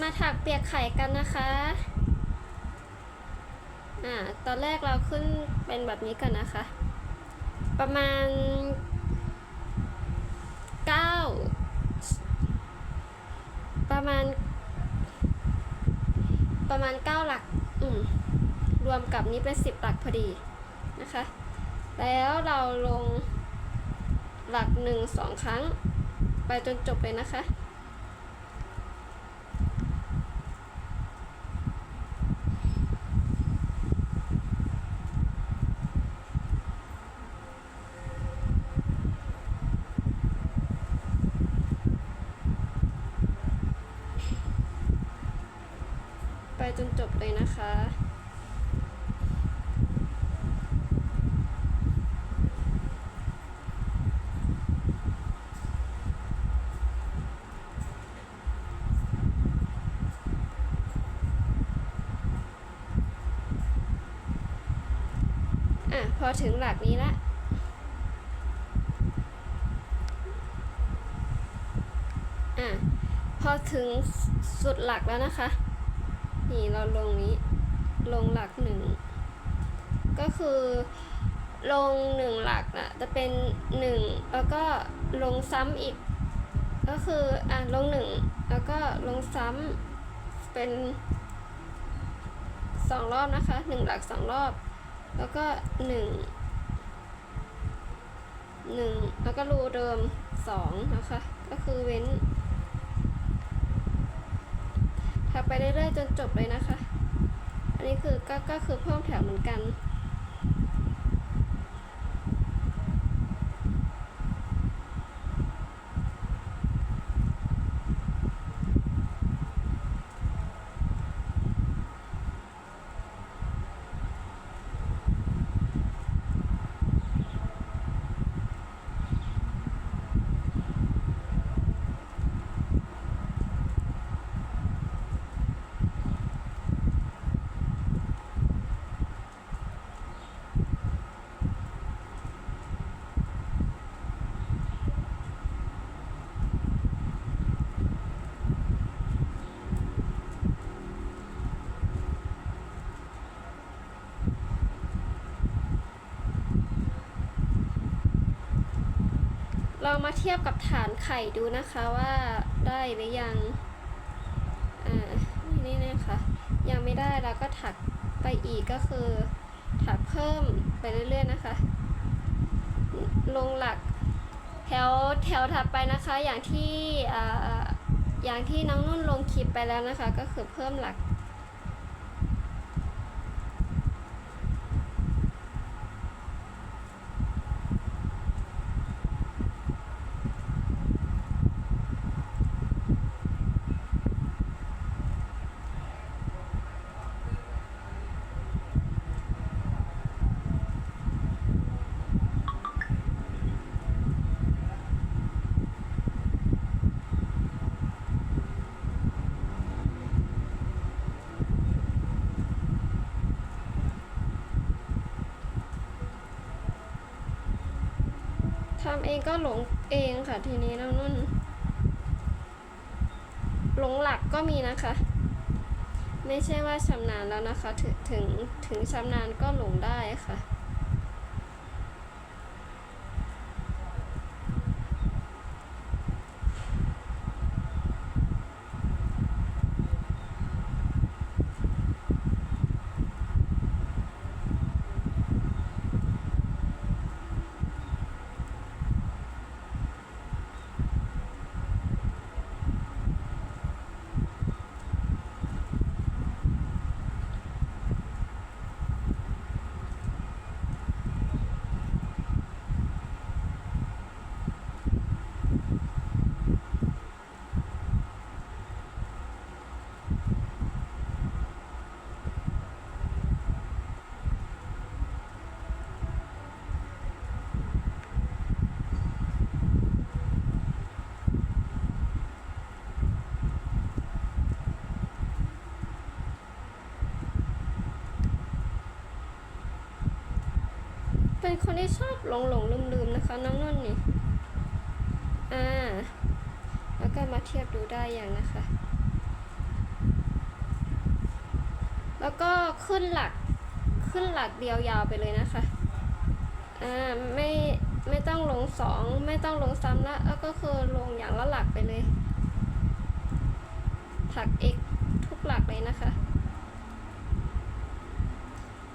มาถักเปียกไข่กันนะคะ อ่า ตอนแรกเราขึ้นเป็นแบบนี้กันนะคะ ประมาณเก้าประมาณ ประมาณเก้าหลัก อืม รวมกับนี้เป็นสิบหลักพอดีนะคะ แล้วเราลงหลักหนึ่งสองครั้ง ไปจนจบเลยนะคะ จนจบเลยนะคะ อะ พอถึงหลักนี้ละอะพอถึงสุดหลักแล้วนะคะ นี่เราลงนี้ ลงหลักหนึ่งก็คือลงหนึ่งหลักน่ะจะเป็นหนึ่งแล้วก็ลงซ้ำอีก ก็คืออะลงหนึ่งแล้วก็ลงซ้ำเป็นสองรอบนะคะหนึ่งหลักสองรอบ แล้วก็หนึ่งหนึ่งแล้วก็รูเดิมสองนะคะ ก็คือเว้น ถักไปเรื่อยๆจนจบเลยนะคะ อันนี้คือก็ก็คือเพิ่มแถวเหมือนกัน เรามาเทียบกับฐานไข่ดูนะคะว่าได้หรือยัง อ่า นี่นะคะ ยังไม่ได้เราก็ถักไปอีกก็คือถักเพิ่มไปเรื่อยๆนะคะ ลงหลักแถวแถวถัดไปนะคะอย่างที่อ่าอย่างที่น้องนุ่นลงคลิปไปแล้วนะคะ ก็คือเพิ่มหลักำเองก็หลงเองค่ะทีนี้น้องนุ่น หลงหลักก็มีนะคะ ไม่ใช่ว่าชำนาญแล้วนะคะ ถึงถึงถึงชำนาญก็หลงได้ค่ะ คนที่ชอบหลงหลงลืมลืมนะคะ น้องนุ่นนี่อ่าแล้วก็มาเทียบดูได้อย่างนะคะ แล้วก็ขึ้นหลักขึ้นหลักเดียวยาวไปเลยนะคะอ่าไม่ไม่ต้องลงสองไม่ต้องลงซ้ำละแล้วก็คือลงอย่างละหลักไปเลย ถัก x ทุกหลักเลยนะคะ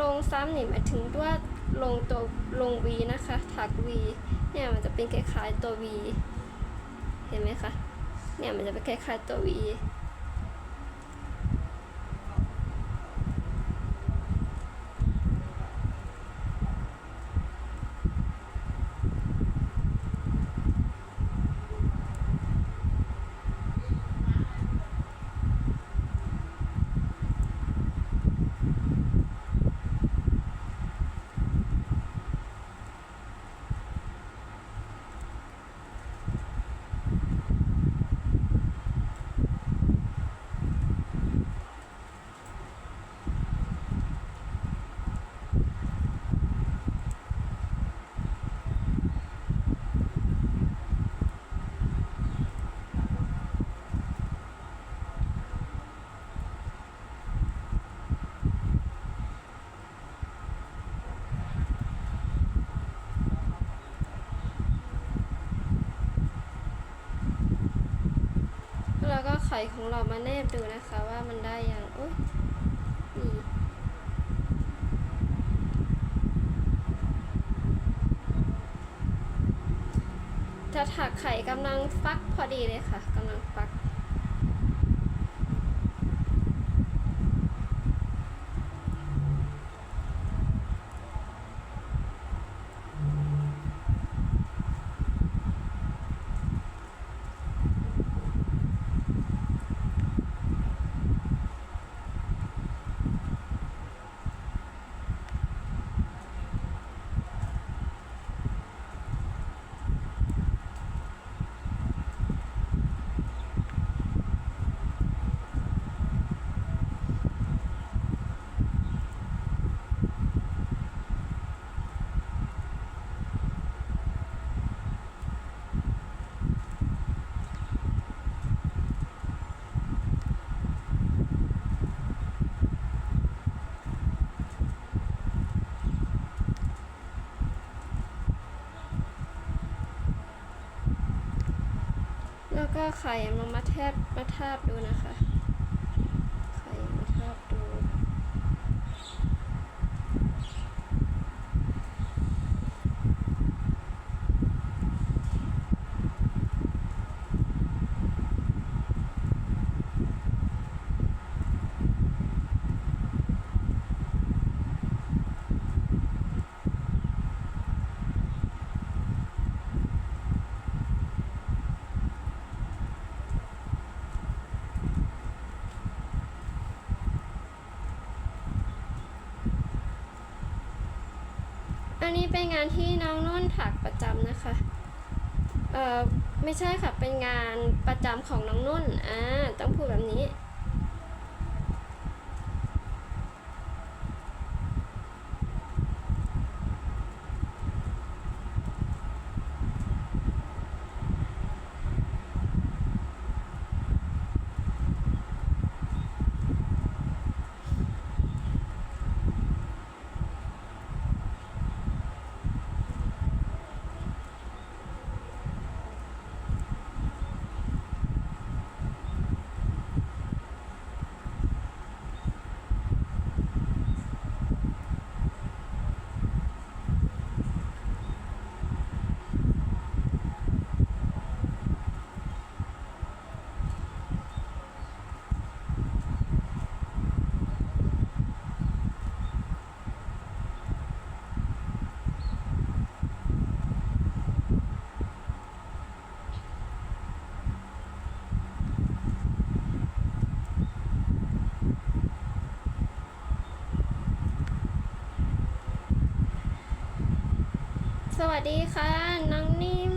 ลงซ้ำนี่หมายถึงว่า ลงตัวลง v นะคะ ถัก v เนี่ยมันจะเป็นคล้ายๆตัว v เห็นไหมคะ เนี่ยมันจะเป็นคล้ายๆตัว v ขของเรามาแนบดูนะคะว่ามันได้อย่างโอ้ยนี่จะถักไข่กำลังฟักพอดีเลยค่ะกำลังฟัก แล้วก็ ไข่มามาแทบมาทาบดูนะคะ ไข่มาทาบดู อั นี้เป็นงานที่น้องนุ่นถักประจำนะคะ เอ่อ ไม่ใช่ค่ะ เป็นงานประจำของน้องนุ่น อ่า ต้องพูดแบบนี้ วัสดีค่ะน้องนิ่ม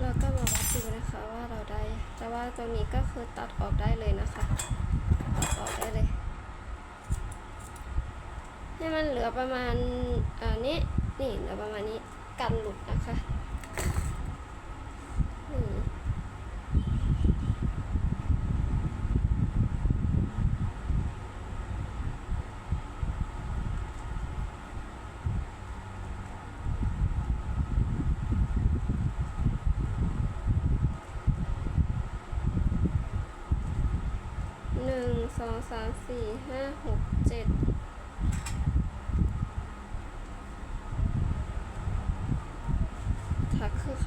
เราก็มาวัดดูนะคะว่าเราได้ แต่ว่าตัวนี้ก็คือตัดออกได้เลยนะคะ ออกได้เลย ให้มันเห ลือประมาณอ่านี้ นี่เหลือประมาณนี้กันหลุดนะคะหนึ่งสองสามสี่ห้าหกเจ็ด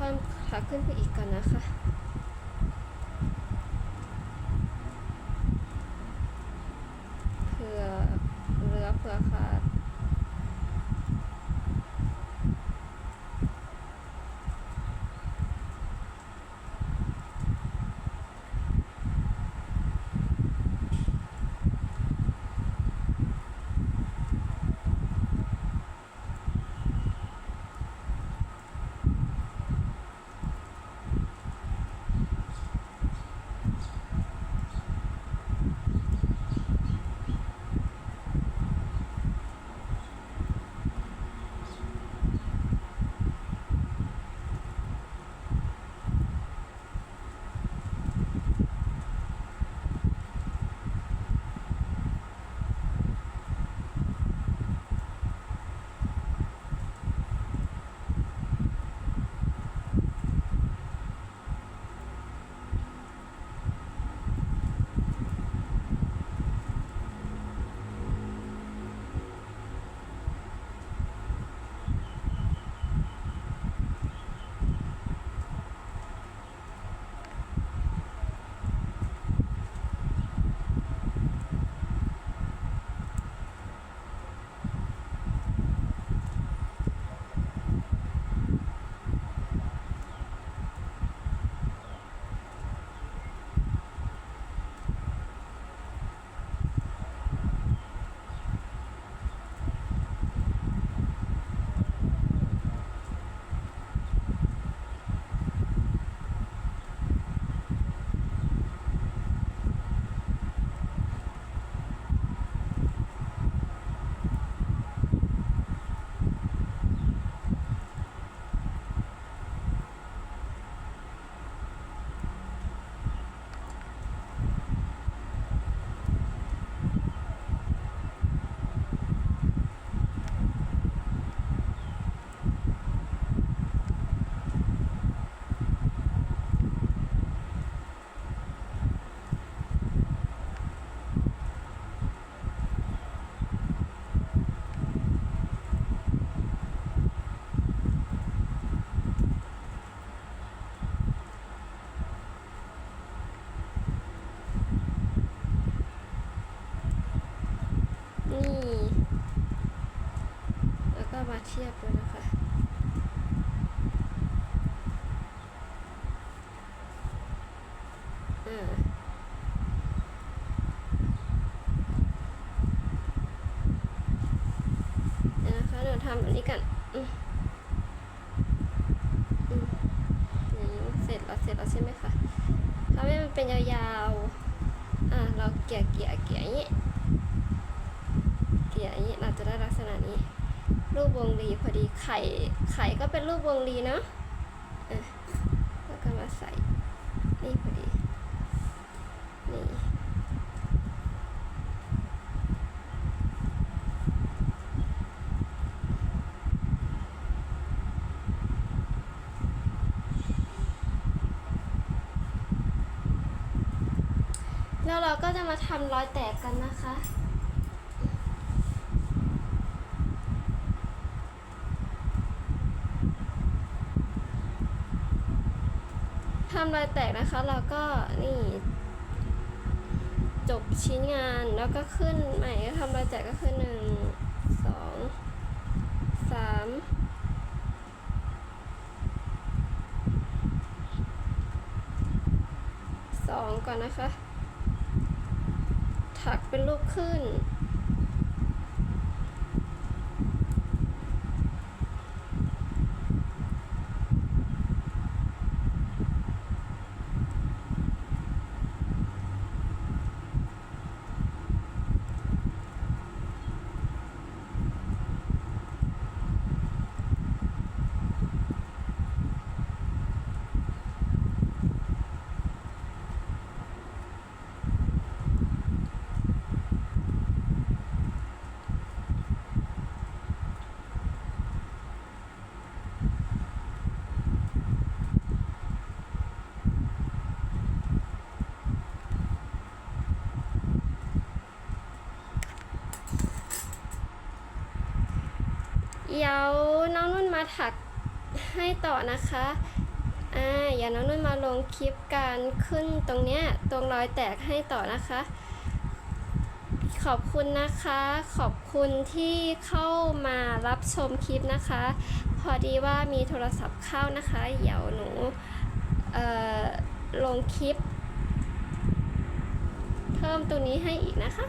ถักขึ้นขาขึ้นไปอีกก่อนนะคะ ทำแบบนี้กันอืมอืมนี่เสร็จแล้วเสร็จแล้วใช่ไหมคะทำให้มันเป็นยาวๆ อ่าเราเกี่ยเกี่ยเกี่ยอย่างนี้เกี่ยอย่างนี้เราจะได้ลักษณะนี้ รูปวงรีพอดีไข่ไข่ก็เป็นรูปวงรีเนาะอะแล้วก็มาใส่ นี่พอดี นี่ แล้วเรา ก็จะมาทำรอยแตกกันนะคะ ทำรอยแตกนะคะเราก็นี่จบชิ้นงานแล้วก็ขึ้นใหม่ก็ทำรอยแตกก็คือหนึ่งสองสามสองก่อนนะคะ ถักเป็นรูปขึ้น เดี๋ยวน้องนุ่นมาถักให้ต่อนะคะ อ่าอย่าน้องนุ่นมาลงคลิปการขึ้นตรงเนี้ยตรงรอยแตกให้ต่อนะคะ ขอบคุณนะคะ ขอบคุณที่เข้ามารับชมคลิปนะคะ พอดีว่ามีโทรศัพท์เข้านะคะ เดี๋ยวหนูลงคลิป เพิ่มตรงนี้ให้อีกนะคะ